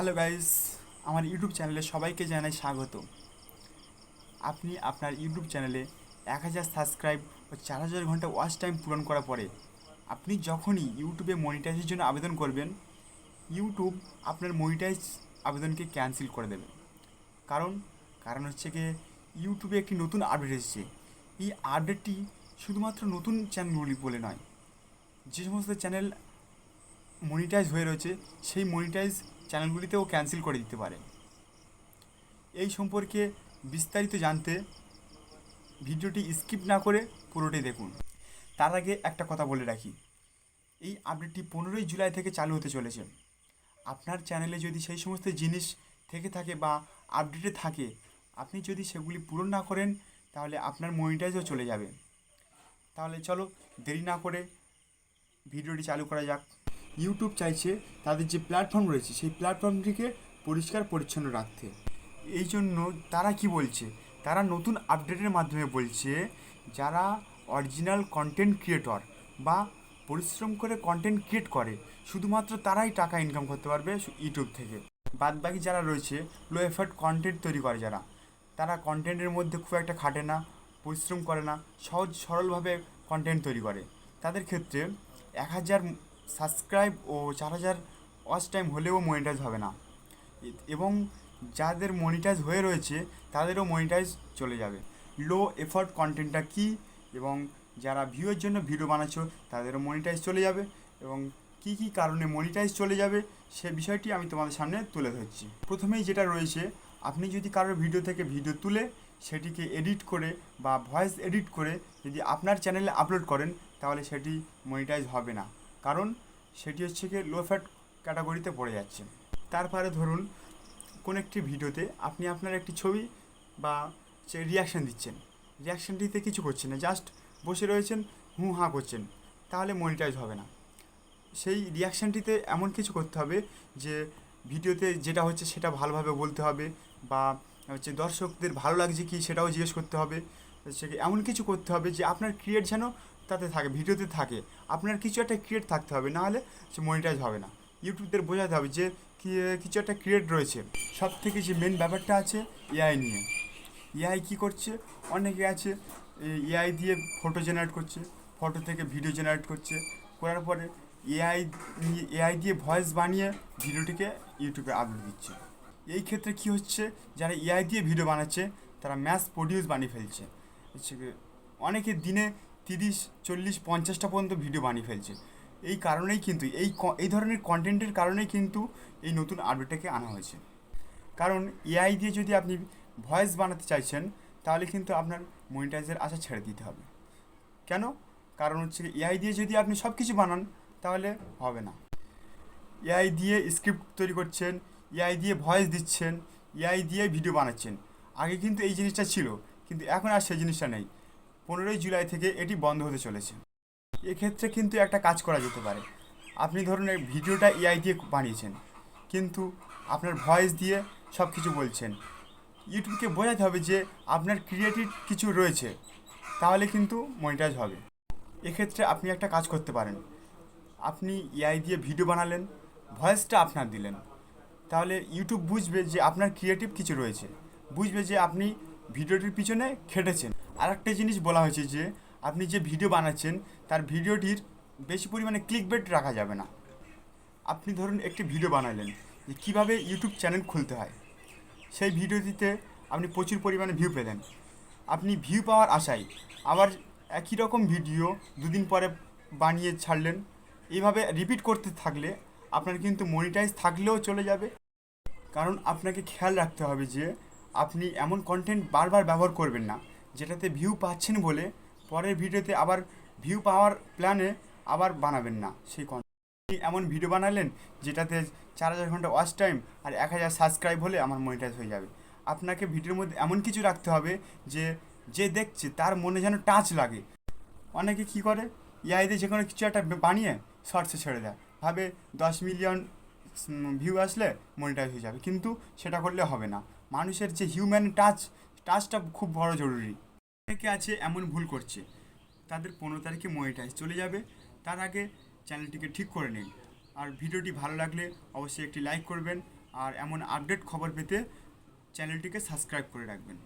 Hello guys আমার YouTube চ্যানেলে সবাইকে জানাই স্বাগত। আপনি আপনার ইউটিউব চ্যানেলে এক হাজার সাবস্ক্রাইব ও চার হাজার ঘণ্টা ওয়াচ টাইম পূরণ করার পরে আপনি যখনই ইউটিউবে মনিটাইজের জন্য আবেদন করবেন ইউটিউব আপনার মনিটাইজ আবেদনকে ক্যান্সেল করে দেবে। কারণ কারণ হচ্ছে গিয়ে ইউটিউবে একটি নতুন আপডেট এসেছে। এই আপডেটটি শুধুমাত্র নতুন চ্যানেলগুলি বলে নয়, যে সমস্ত চ্যানেল মনিটাইজ হয়ে রয়েছে, সেই মনিটাইজ চ্যানেলগুলিতেও ক্যান্সেল করে দিতে পারে। এই সম্পর্কে বিস্তারিত জানতে ভিডিওটি স্কিপ না করে পুরোটাই দেখুন। তার আগে একটা কথা বলে রাখি। এই আপডেটটি পনেরোই জুলাই থেকে চালু হতে চলেছে। আপনার চ্যানেলে যদি সেই সমস্ত জিনিস থেকে থাকে বা আপডেটে থাকে, আপনি যদি সেগুলি পূরণ না করেন, তাহলে আপনার মনিটাইজও চলে যাবে। তাহলে চলো দেরি না করে ভিডিওটি চালু করা যাক। ইউটিউব চাইছে তাদের যে প্ল্যাটফর্ম রয়েছে, সেই প্ল্যাটফর্মটিকে পরিষ্কার, পরিচ্ছন্ন রাখতে। এই জন্য তারা কি বলছে? তারা নতুন আপডেটের মাধ্যমে বলছে, যারা অরিজিনাল কন্টেন্ট ক্রিয়েটর বা পরিশ্রম করে কন্টেন্ট ক্রিয়েট করে, শুধুমাত্র তারাই টাকা ইনকাম করতে পারবে ইউটিউব থেকে। বাদবাকি যারা রয়েছে লো এফার্ট কন্টেন্ট তৈরি করে যারা, তারা কন্টেন্টের মধ্যে খুব একটা খাটে না, পরিশ্রম করে না, সহজ সরলভাবে কন্টেন্ট তৈরি করে। তাদের ক্ষেত্রে এক হাজার সাবস্ক্রাইব ও চার হাজার ওয়াচ টাইম হলেও মনিটাইজ হবে না। এবং যাদের মনিটাইজ হয়ে রয়েছে, তাদেরও মনিটাইজ চলে যাবে। লো এফোর্ট কন্টেন্টটা কী এবং যারা ভিউয়ের জন্য ভিডিও বানাচ্ছো, তাদেরও মনিটাইজ চলে যাবে এবং কী কী কারণে মনিটাইজ চলে যাবে, সে বিষয়টি আমি তোমাদের সামনে তুলে ধরছি। প্রথমেই যেটা রয়েছে, আপনি যদি কারোর ভিডিও থেকে ভিডিও তুলে সেটিকে এডিট করে বা ভয়েস এডিট করে যদি আপনার চ্যানেলে আপলোড করেন, তাহলে সেটি মনিটাইজ হবে না। কারণ সেটি হচ্ছে গিয়ে লো ফ্যাট ক্যাটাগরিতে পড়ে যাচ্ছে। তারপরে ধরুন, কোনো একটি ভিডিওতে আপনি আপনার একটি ছবি বা সে রিয়াকশান দিচ্ছেন। রিয়াকশানটিতে কিছু করছেন না জাস্ট বসে রয়েছেন, হু হাঁ করছেন, তাহলে মনিটাইজ হবে না। সেই রিয়াকশানটিতে এমন কিছু করতে হবে যে ভিডিওতে যেটা হচ্ছে সেটা ভালোভাবে বলতে হবে বা হচ্ছে দর্শকদের ভালো লাগছে কি সেটাও জিজ্ঞেস করতে হবে। কি এমন কিছু করতে হবে যে আপনার ক্রিয়েট যেন তাতে থাকে, ভিডিওতে থাকে। আপনার কিছু একটা ক্রিয়েট থাকতে হবে, নাহলে সে মনিটাইজ হবে না। ইউটিউবদের বোঝাতে হবে যে কিছু একটা ক্রিয়েট রয়েছে। সব থেকে যে মেন ব্যাপারটা আছে এআই নিয়ে। এআই কী করছে? অনেকে আছে এআই দিয়ে ফটো জেনারেট করছে ফটো থেকে ভিডিও জেনারেট করছে। করার পরে এআই এআই দিয়ে ভয়েস বানিয়ে ভিডিওটিকে ইউটিউবে আপলোড দিচ্ছে। এই ক্ষেত্রে কী হচ্ছে, যারা এআই দিয়ে ভিডিও বানাচ্ছে, তারা ম্যাস প্রডিউস বানিয়ে ফেলছে। হচ্ছে অনেকে দিনে তিরিশ, চল্লিশ, পঞ্চাশটা পর্যন্ত ভিডিও বানিয়ে ফেলছে। এই কারণেই কিন্তু, এই এই ধরনের কন্টেন্টের কারণেই কিন্তু এই নতুন আপডেটটাকে আনা হয়েছে। কারণ এআই দিয়ে যদি আপনি ভয়েস বানাতে চাইছেন, তাহলে কিন্তু আপনার মনিটাইজের আশা ছেড়ে দিতে হবে। কেন? কারণ হচ্ছে এআই দিয়ে যদি আপনি সব কিছু বানান, তাহলে হবে না। এআই দিয়ে স্ক্রিপ্ট তৈরি করছেন এআই দিয়ে ভয়েস দিচ্ছেন এআই দিয়ে ভিডিও বানাচ্ছেন। আগে কিন্তু এই জিনিসটা ছিল, কিন্তু এখন আর সেই জিনিসটা নেই। পনেরোই জুলাই থেকে এটি বন্ধ হতে চলেছে। এক্ষেত্রে কিন্তু একটা কাজ করা যেতে পারে। আপনি ধরুন এই ভিডিওটা এআই দিয়ে বানিয়েছেন, কিন্তু আপনার ভয়েস দিয়ে সব কিছু বলছেন ইউটিউবকে বোঝাতে হবে যে আপনার ক্রিয়েটিভ কিছু রয়েছে, তাহলে কিন্তু মনিটাইজ হবে। এক্ষেত্রে আপনি একটা কাজ করতে পারেন। আপনি এআই দিয়ে ভিডিও বানালেন, ভয়েসটা আপনার দিলেন। তাহলে ইউটিউব বুঝবে যে আপনার ক্রিয়েটিভ কিছু রয়েছে। বুঝবে যে আপনি ভিডিওটির পিছনে খেটেছেন। আর একটা জিনিস বলা হয়েছে যে, আপনি যে ভিডিও বানাচ্ছেন, তার ভিডিওটির বেশি পরিমাণে ক্লিক বেট রাখা যাবে না। আপনি ধরুন একটি ভিডিও বানালেন যে কীভাবে ইউটিউব চ্যানেল খুলতে হয়। সেই ভিডিওটিতে আপনি প্রচুর পরিমাণে ভিউ পেলেন। আপনি ভিউ পাওয়ার আশায় আবার একই রকম ভিডিও দুদিন পরে বানিয়ে ছাড়লেন। এইভাবে রিপিট করতে থাকলে আপনার কিন্তু মনিটাইজ থাকলেও চলে যাবে। কারণ আপনাকে খেয়াল রাখতে হবে যে, আপনি এমন কন্টেন্ট বারবার ব্যবহার করবেন না। যেটাতে ভিউ পাচ্ছেন বলে পরের ভিডিওতে আবার ভিউ পাওয়ার প্ল্যানে আবার বানাবেন না সেই কন্টেন্ট এমন ভিডিও বানালেন যেটাতে চার হাজার ঘণ্টা ওয়াচ টাইম আর এক হাজার সাবস্ক্রাইব হলে আমার মনিটাইজ হয়ে যাবে। আপনাকে ভিডিওর মধ্যে এমন কিছু রাখতে হবে যে যে দেখছে তার মনে যেন টাচ লাগে। অনেকে কী করে? এআইতে যে কোনো কিছু একটা বানিয়ে শর্টসে ছেড়ে দেয়। ভাবে দশ মিলিয়ন ভিউ আসলে মনিটাইজ হয়ে যাবে। কিন্তু সেটা করলে হবে না। মানুষের যে হিউম্যান টাচ টাচটা খুব বড় জরুরি। অনেকে আছে, এমন ভুল করছে। তাদের পনেরো তারিখে মনিটাইজ চলে যাবে। তার আগে চ্যানেলটিকে ঠিক করে নিন। আর ভিডিওটি ভালো লাগলে অবশ্যই একটি লাইক করবেন। আর এমন আপডেট খবর পেতে চ্যানেলটিকে সাবস্ক্রাইব করে রাখবেন।